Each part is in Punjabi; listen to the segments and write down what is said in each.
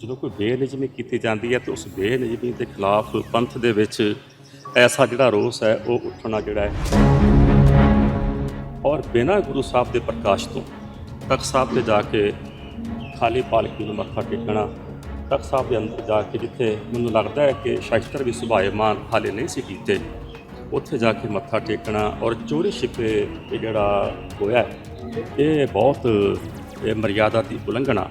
ਜਦੋਂ ਕੋਈ ਬੇਨਿਜ਼ਮੀ ਕੀਤੀ ਜਾਂਦੀ ਹੈ ਤੇ ਉਸ ਬੇਨਿਜ਼ਮੀ ਦੇ ਖਿਲਾਫ ਪੰਥ ਦੇ ਵਿੱਚ ਐਸਾ ਜਿਹੜਾ ਰੋਸ ਹੈ, ਉਹ ਉੱਠਣਾ ਜਿਹੜਾ ਹੈ। ਔਰ ਬਿਨਾਂ ਗੁਰੂ ਸਾਹਿਬ ਦੇ ਪ੍ਰਕਾਸ਼ ਤੋਂ ਤਖਤ ਸਾਹਿਬ ਤੇ ਜਾ ਕੇ ਖਾਲੀ ਪਾਲਕੀ ਨੂੰ ਮੱਥਾ ਟੇਕਣਾ, ਤਖਤ ਸਾਹਿਬ ਦੇ ਅੰਦਰ ਜਾ ਕੇ ਜਿੱਥੇ ਮੈਨੂੰ ਲੱਗਦਾ ਹੈ ਕਿ ਸ਼ਾਸਤਰ ਵੀ ਸੁਭਾਏਮਾਨ ਹਾਲੇ ਨਹੀਂ ਸੀ ਕੀਤੇ, ਉੱਥੇ ਜਾ ਕੇ ਮੱਥਾ ਟੇਕਣਾ ਔਰ ਚੋਰੀ ਛਿਪੇ ਇਹ ਜਿਹੜਾ ਹੋਇਆ ਇਹ ਬਹੁਤ ਮਰਿਆਦਾ ਦੀ ਉਲੰਘਣਾ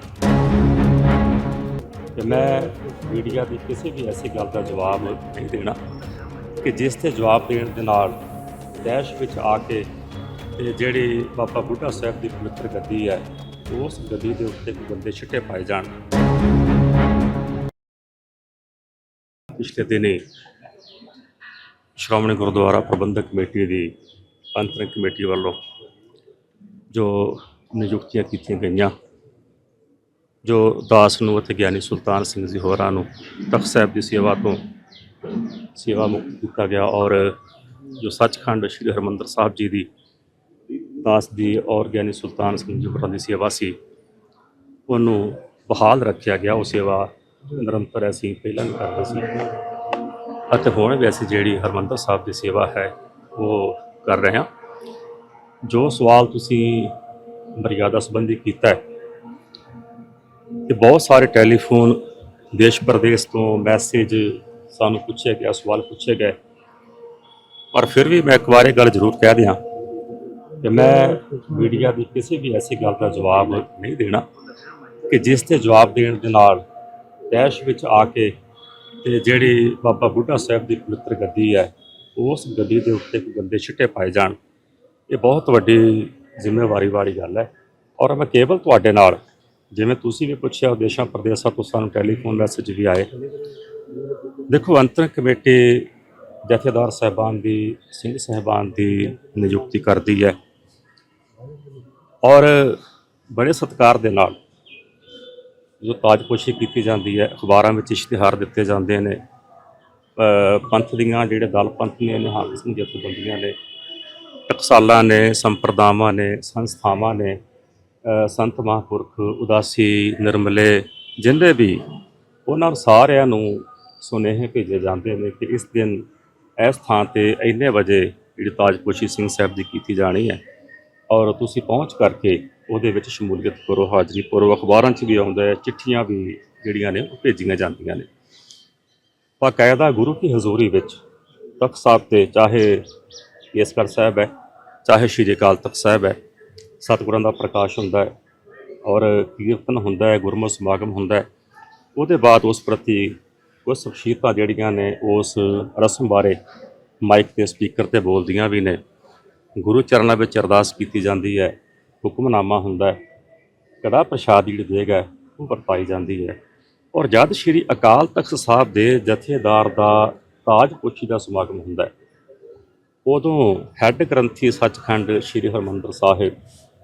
ਕਿ ਮੈਂ ਮੀਡੀਆ ਦੀ ਕਿਸੇ ਵੀ ਐਸੀ ਗੱਲ ਦਾ ਜਵਾਬ ਨਹੀਂ ਦੇਣਾ ਕਿ ਜਿਸ ਤੇ ਜਵਾਬ ਦੇਣ ਦੇ ਨਾਲ ਦੇਸ਼ ਵਿੱਚ ਆ ਕੇ ਤੇ ਜਿਹੜੀ ਬਾਬਾ ਬੁੱਢਾ ਸਾਹਿਬ ਦੀ ਪਵਿੱਤਰ ਗੱਦੀ ਹੈ, ਉਸ ਗੱਦੀ ਦੇ ਉੱਤੇ ਕੋਈ ਬੰਦੇ ਛਿੱਟੇ ਪਾਏ ਜਾਣ। ਪਿਛਲੇ ਦਿਨੀ ਸ਼੍ਰੋਮਣੀ ਗੁਰਦੁਆਰਾ ਪ੍ਰਬੰਧਕ ਕਮੇਟੀ ਦੀ ਅੰਤਰਿਮ ਕਮੇਟੀ ਵੱਲੋਂ ਜੋ ਨਿਯੁਕਤੀਆਂ ਕੀਤੀਆਂ ਗਈਆਂ ਜੋ ਦਾਸ ਨੂੰ ਅਤੇ ਗਿਆਨੀ ਸੁਲਤਾਨ ਸਿੰਘ ਜੀ ਹੋਰਾਂ ਨੂੰ ਤਖਤ ਸਾਹਿਬ ਦੀ ਸੇਵਾ ਤੋਂ ਸੇਵਾ ਮੁਕਤ ਕੀਤਾ ਗਿਆ ਔਰ ਜੋ ਸੱਚਖੰਡ ਸ੍ਰੀ ਹਰਿਮੰਦਰ ਸਾਹਿਬ ਜੀ ਦੀ ਦਾਸ ਦੀ ਔਰ ਗਿਆਨੀ ਸੁਲਤਾਨ ਸਿੰਘ ਜੀ ਹੋਰਾਂ ਦੀ ਸੇਵਾ ਸੀ, ਉਹਨੂੰ ਬਹਾਲ ਰੱਖਿਆ ਗਿਆ। ਉਹ ਸੇਵਾ ਨਿਰੰਤਰ ਅਸੀਂ ਪਹਿਲਾਂ ਵੀ ਕਰਦੇ ਸੀ ਅਤੇ ਹੁਣ ਵੀ ਅਸੀਂ ਜਿਹੜੀ ਹਰਿਮੰਦਰ ਸਾਹਿਬ ਦੀ ਸੇਵਾ ਹੈ, ਉਹ ਕਰ ਰਹੇ ਹਾਂ। ਜੋ ਸਵਾਲ ਤੁਸੀਂ ਮਰਿਆਦਾ ਸੰਬੰਧੀ ਕੀਤਾ ਹੈ ਤੇ ਬਹੁਤ ਸਾਰੇ ਟੈਲੀਫੋਨ ਦੇਸ਼ ਪ੍ਰਦੇਸ਼ ਤੋਂ ਮੈਸੇਜ ਸਾਨੂੰ ਪੁੱਛਿਆ ਗਿਆ ਸਵਾਲ ਪੁੱਛੇ ਗਏ। ਪਰ ਫਿਰ ਵੀ ਮੈਂ ਇੱਕ ਵਾਰ ਇਹ ਗੱਲ ਜ਼ਰੂਰ ਕਹਿ ਦਿਆਂ ਕਿ ਮੈਂ ਮੀਡੀਆ ਦੀ ਕਿਸੇ ਵੀ ਐਸੀ ਗੱਲ ਦਾ ਜਵਾਬ ਨਹੀਂ ਦੇਣਾ ਕਿ ਜਿਸ ਤੇ ਜਵਾਬ ਦੇਣ ਦੇ ਨਾਲ ਦੇਸ਼ ਵਿੱਚ ਆ ਕੇ ਤੇ ਜਿਹੜੀ ਬਾਬਾ ਬੁੱਢਾ ਸਾਹਿਬ ਦੀ ਪਵਿੱਤਰ ਗੱਦੀ ਹੈ, ਉਸ ਗੱਦੀ ਦੇ ਉੱਤੇ ਗੰਦੇ ਛਿੱਟੇ ਪਾਏ ਜਾਣ, ਇਹ ਬਹੁਤ ਵੱਡੀ ਜ਼ਿੰਮੇਵਾਰੀ ਵਾਲੀ ਗੱਲ ਹੈ। ਔਰ ਮੈਂ ਕੇਵਲ ਤੁਹਾਡੇ ਨਾਲ ਜਿਵੇਂ ਤੁਸੀਂ ਵੀ ਪੁੱਛਿਆ, ਦੇਸ਼ਾਂ ਪ੍ਰਦੇਸ਼ਾਂ ਤੋਂ ਸਾਨੂੰ ਟੈਲੀਫੋਨ ਮੈਸੇਜ ਵੀ ਆਏ। ਦੇਖੋ, ਅੰਤਰ ਕਮੇਟੀ ਜਥੇਦਾਰ ਸਾਹਿਬਾਨ ਦੀ, ਸਿੰਘ ਸਾਹਿਬਾਨ ਦੀ ਨਿਯੁਕਤੀ ਕਰਦੀ ਹੈ। ਔਰ ਬੜੇ ਸਤਿਕਾਰ ਦੇ ਨਾਲ ਜੋ ਤਾਜਪੋਸ਼ੀ ਕੀਤੀ ਜਾਂਦੀ ਹੈ, ਅਖਬਾਰਾਂ ਵਿੱਚ ਇਸ਼ਤਿਹਾਰ ਦਿੱਤੇ ਜਾਂਦੇ ਨੇ ਪੰਥ ਦੀਆਂ ਜਿਹੜੇ ਦਲ ਪੰਥ ਨੇ, ਨਿਹੰਗ ਸਿੰਘ ਜਥੇਬੰਦੀਆਂ ਨੇ, ਟਕਸਾਲਾਂ ਨੇ, ਸੰਪਰਦਾਵਾਂ ਨੇ, ਸੰਸਥਾਵਾਂ ਨੇ ਸੰਤ ਮਹਾਂਪੁਰਖ ਉਦਾਸੀ ਨਿਰਮਲੇ ਜਿੰਦੇ ਵੀ ਉਹਨਾਂ ਸਾਰਿਆਂ ਨੂੰ ਸੁਨੇਹੇ ਭੇਜੇ ਜਾਂਦੇ ਨੇ ਕਿ ਇਸ ਦਿਨ ਇਸ ਥਾਂ ਤੇ ਇੰਨੇ ਵਜੇ ਜਿਹੜੀ ਤਾਜਪੋਸ਼ੀ ਸਿੰਘ ਸਾਹਿਬ ਦੀ ਕੀਤੀ ਜਾਣੀ ਹੈ ਔਰ ਤੁਸੀਂ ਪਹੁੰਚ ਕਰਕੇ ਉਹਦੇ ਵਿੱਚ ਸ਼ਮੂਲੀਅਤ ਕਰੋ, ਹਾਜ਼ਰੀ ਕਰੋ ਅਖਬਾਰਾਂ 'ਚ ਵੀ ਆਉਂਦਾ ਹੈ, ਚਿੱਠੀਆਂ ਵੀ ਜਿਹੜੀਆਂ ਨੇ ਉਹ ਭੇਜੀਆਂ ਜਾਂਦੀਆਂ ਨੇ। ਬਾਕਾਇਦਾ ਗੁਰੂ ਕੀ ਹਜ਼ੂਰੀ ਵਿੱਚ ਤਖਤ ਸਾਹਿਬ ਤੇ ਚਾਹੇ ਕੇਸਗੜ੍ਹ ਸਾਹਿਬ ਹੈ, ਚਾਹੇ ਸ਼੍ਰੀ ਅਕਾਲ ਤਖਤ ਸਾਹਿਬ ਹੈ ਸਤਿਗੁਰਾਂ ਦਾ ਪ੍ਰਕਾਸ਼ ਹੁੰਦਾ ਹੈ ਔਰ ਕੀਰਤਨ ਹੁੰਦਾ ਹੈ ਗੁਰਮਤਿ ਸਮਾਗਮ ਹੁੰਦਾ ਹੈ। ਉਹਦੇ ਬਾਅਦ ਉਸ ਪ੍ਰਤੀ ਕੁਝ ਸ਼ਖਸੀਅਤਾਂ ਜਿਹੜੀਆਂ ਨੇ, ਉਸ ਰਸਮ ਬਾਰੇ ਮਾਈਕ ਤੇ ਸਪੀਕਰ ਤੇ ਬੋਲਦੀਆਂ ਵੀ ਨੇ। ਗੁਰੂ ਚਰਨਾਂ ਵਿੱਚ ਅਰਦਾਸ ਕੀਤੀ ਜਾਂਦੀ ਹੈ, ਹੁਕਮਨਾਮਾ ਹੁੰਦਾ ਹੈ। ਕੜਾ ਪ੍ਰਸ਼ਾਦ ਜਿਹੜੀ ਦੇਗਾ ਉਹ ਵਰਤਾਈ ਜਾਂਦੀ ਹੈ। ਔਰ ਜਦ ਸ਼੍ਰੀ ਅਕਾਲ ਤਖਤ ਸਾਹਿਬ ਦੇ ਜਥੇਦਾਰ ਦਾ ਤਾਜ ਪੁੱਛੀ ਦਾ ਸਮਾਗਮ ਹੁੰਦਾ ਹੈ, ਉਦੋਂ ਹੈੱਡ ਗ੍ਰੰਥੀ ਸੱਚਖੰਡ ਸ਼੍ਰੀ ਹਰਮੰਦਰ ਸਾਹਿਬ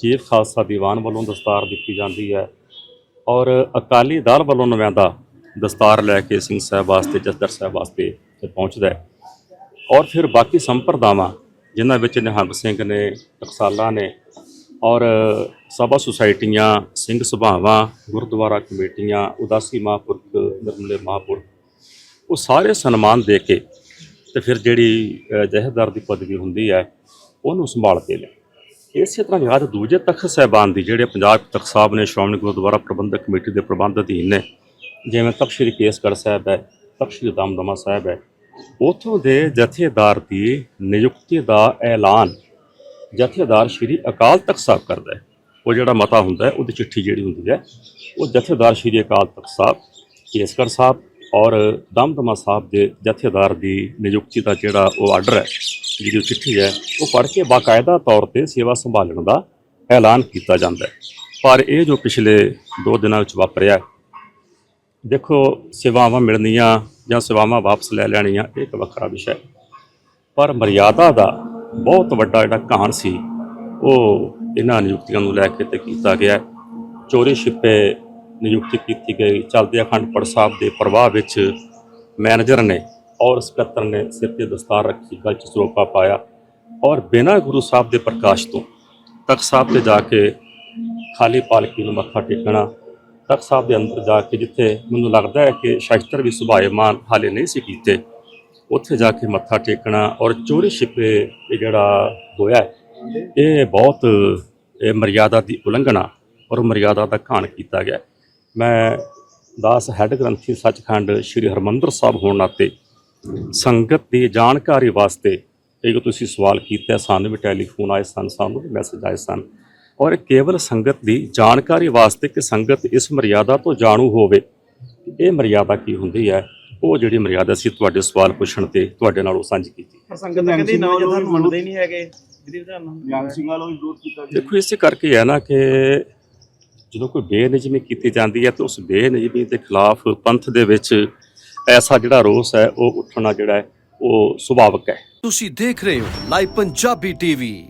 ਚੀਫ ਖਾਲਸਾ ਦੀਵਾਨ ਵੱਲੋਂ ਦਸਤਾਰ ਦਿੱਤੀ ਜਾਂਦੀ ਹੈ ਔਰ ਅਕਾਲੀ ਦਲ ਵੱਲੋਂ ਨਵਿਆਂਦਾ ਦਸਤਾਰ ਲੈ ਕੇ ਸਿੰਘ ਸਾਹਿਬ ਵਾਸਤੇ ਜਸਦਰ ਸਾਹਿਬ ਵਾਸਤੇ ਤੇ ਪਹੁੰਚਦਾ ਹੈ। ਔਰ ਫਿਰ ਬਾਕੀ ਸੰਪਰਦਾਵਾਂ ਜਿਨ੍ਹਾਂ ਵਿੱਚ ਨਿਹੰਗ ਸਿੰਘ ਨੇ ਟਕਸਾਲਾ ਨੇ ਔਰ ਸਭਾ ਸੁਸਾਇਟੀਆਂ ਸਿੰਘ ਸਭਾਵਾਂ ਗੁਰਦੁਆਰਾ ਕਮੇਟੀਆਂ ਉਦਾਸੀ ਮਹਾਂਪੁਰਖ ਨਿਰਮਲੇ ਮਹਾਂਪੁਰਖ ਉਹ ਸਾਰੇ ਸਨਮਾਨ ਦੇ ਕੇ ਤੇ ਫਿਰ ਜਿਹੜੀ ਅ, ਦੀ ਪਦਵੀ ਹੁੰਦੀ ਹੈ ਉਹਨੂੰ ਸੰਭਾਲ ਕੇ ਲੈ ਇਸੇ ਤਰ੍ਹਾਂ ਯਾਦ ਦੂਜੇ ਤਖਤ ਸਾਹਿਬਾਨ ਦੀ, ਜਿਹੜੇ ਪੰਜਾਬ ਤਖਤ ਸਾਹਿਬ ਨੇ, ਸ਼੍ਰੋਮਣੀ ਗੁਰਦੁਆਰਾ ਪ੍ਰਬੰਧਕ ਕਮੇਟੀ ਦੇ ਪ੍ਰਬੰਧ ਅਧੀਨ ਨੇ, ਜਿਵੇਂ ਤਖਤ ਸ੍ਰੀ ਕੇਸਗੜ੍ਹ ਸਾਹਿਬ ਹੈ ਤਖਤ ਸ੍ਰੀ ਦਮਦਮਾ ਸਾਹਿਬ ਹੈ, ਉਥੋਂ ਦੇ ਜਥੇਦਾਰ ਦੀ ਨਿਯੁਕਤੀ ਦਾ ਐਲਾਨ, ਜਥੇਦਾਰ ਸ਼੍ਰੀ ਅਕਾਲ ਤਖਤ ਸਾਹਿਬ ਕਰਦਾ ਹੈ। ਉਹ ਜਿਹੜਾ ਮਤਾ ਹੁੰਦਾ ਹੈ, ਉਹਦੀ ਚਿੱਠੀ ਜਿਹੜੀ ਹੁੰਦੀ ਹੈ, ਉਹ ਜਥੇਦਾਰ ਸ਼੍ਰੀ ਅਕਾਲ ਤਖਤ ਸਾਹਿਬ, ਕੇਸਗੜ੍ਹ ਸਾਹਿਬ ਔਰ ਦਮਦਮਾ ਸਾਹਿਬ ਦੇ ਜਥੇਦਾਰ ਦੀ ਨਿਯੁਕਤੀ ਦਾ ਜਿਹੜਾ ਉਹ ਆਰਡਰ ਹੈ, ਜਿਹੜੀ ਚਿੱਠੀ ਹੈ, ਉਹ ਪੜ੍ਹ ਕੇ ਬਾਕਾਇਦਾ ਤੌਰ ਤੇ ਸੇਵਾ ਸੰਭਾਲਣ ਦਾ ਐਲਾਨ ਕੀਤਾ ਜਾਂਦਾ ਹੈ। ਪਰ ਇਹ ਜੋ ਪਿਛਲੇ 2 ਦਿਨਾਂ ਵਿੱਚ ਵਾਪਰਿਆ ਦੇਖੋ ਸੇਵਾਵਾਂ ਮਿਲਣੀਆਂ ਜਾਂ ਸੇਵਾਵਾਂ ਵਾਪਸ ਲੈ ਲੈਣੀਆਂ, ਇਹ ਇੱਕ ਵੱਖਰਾ ਵਿਸ਼ਾ ਹੈ। ਪਰ ਮਰਿਆਦਾ ਦਾ ਬਹੁਤ ਵੱਡਾ ਜਿਹੜਾ ਕਹਾਣ ਸੀ, ਉਹ ਇਹਨਾਂ ਨਿਯੁਕਤੀਆਂ ਨੂੰ ਲੈ ਕੇ ਤੇ ਕੀਤਾ ਗਿਆ ਚੋਰੀ ਛਿਪੇ ਨਿਯੁਕਤੀ ਕੀਤੀ ਗਈ। ਚਲਦੇ ਅਖੰਡ ਪਾਠ ਸਾਹਿਬ ਦੇ ਪ੍ਰਵਾਹ ਵਿੱਚ ਮੈਨੇਜਰ ਨੇ ਔਰ ਸਕੱਤਰ ਨੇ ਸਿਰ ਤੇ ਦਸਤਾਰ ਰੱਖੀ ਗਲ ਚ ਸਰੋਪਾ ਪਾਇਆ ਔਰ ਬਿਨਾਂ ਗੁਰੂ ਸਾਹਿਬ ਦੇ ਪ੍ਰਕਾਸ਼ ਤੋਂ ਤਖਤ ਸਾਹਿਬ ਤੇ ਜਾ ਕੇ ਖਾਲੀ ਪਾਲਕੀ ਨੂੰ ਮੱਥਾ ਟੇਕਣਾ, ਤਖਤ ਸਾਹਿਬ ਦੇ ਅੰਦਰ ਜਾ ਕੇ ਜਿੱਥੇ ਮੈਨੂੰ ਲੱਗਦਾ ਹੈ ਕਿ ਸ਼ਾਸਤਰ ਵੀ ਸੁਭਾਏਮਾਨ ਹਾਲੇ ਨਹੀਂ ਸੀ ਕੀਤੇ, ਉੱਥੇ ਜਾ ਕੇ ਮੱਥਾ ਟੇਕਣਾ ਔਰ ਚੋਰੀ ਛਿਪੇ ਇਹ ਜਿਹੜਾ ਹੋਇਆ ਇਹ ਬਹੁਤ, ਇਹ ਮਰਿਆਦਾ ਦੀ ਉਲੰਘਣਾ ਔਰ ਮਰਿਆਦਾ ਦਾ ਘਾਣ ਕੀਤਾ ਗਿਆ ਮੈਂ ਦਾਸ ਹੈੱਡ ਗ੍ਰੰਥੀ ਸੱਚਖੰਡ ਸ੍ਰੀ ਹਰਮੰਦਰ ਸਾਹਿਬ ਹੋਣ ਨਾਤੇ ਸੰਗਤ ਦੀ ਜਾਣਕਾਰੀ ਵਾਸਤੇ ਇਹ ਜੋ ਤੁਸੀਂ ਸਵਾਲ ਕੀਤਾ ਸਾਨੂੰ ਵੀ ਟੈਲੀਫੋਨ ਆਏ ਸਨ ਸਾਨੂੰ ਵੀ ਮੈਸੇਜ ਆਏ ਸਨ। ਔਰ ਕੇਵਲ ਸੰਗਤ ਦੀ ਜਾਣਕਾਰੀ ਵਾਸਤੇ ਕਿ ਸੰਗਤ ਇਸ ਮਰਿਆਦਾ ਤੋਂ ਜਾਣੂ ਹੋਵੇ ਇਹ ਮਰਿਆਦਾ ਕੀ ਹੁੰਦੀ ਹੈ? ਉਹ ਜਿਹੜੀ ਮਰਿਆਦਾ ਸੀ ਤੁਹਾਡੇ ਸਵਾਲ ਪੁੱਛਣ ਤੇ ਤੁਹਾਡੇ ਨਾਲ ਉਹ ਸਾਂਝੀ ਕੀਤੀ। ਪਰ ਸੰਗਤ ਤਾਂ ਕਹਿੰਦੀ ਨਾ ਮੰਨਦੇ ਨਹੀਂ ਹੈਗੇ। ਦੇਖੋ ਇਸੇ ਕਰਕੇ ਹੈ ਨਾ ਕਿ ਜਦੋਂ ਕੋਈ ਬੇਨਿਜ਼ਮੀ ਕੀਤੀ ਜਾਂਦੀ ਹੈ ਤਾਂ ਉਸ ਬੇਨਿਜ਼ਮੀ ਦੇ ਖਿਲਾਫ ਪੰਥ ਦੇ ਵਿੱਚ ਐਸਾ ਜਿਹੜਾ ਰੋਸ ਹੈ, ਉਹ ਉੱਠਣਾ ਜਿਹੜਾ ਹੈ, ਉਹ ਸੁਭਾਵਿਕ ਹੈ। ਤੁਸੀਂ ਦੇਖ ਰਹੇ ਹੋ ਲਾਈਵ ਪੰਜਾਬੀ ਟੀਵੀ।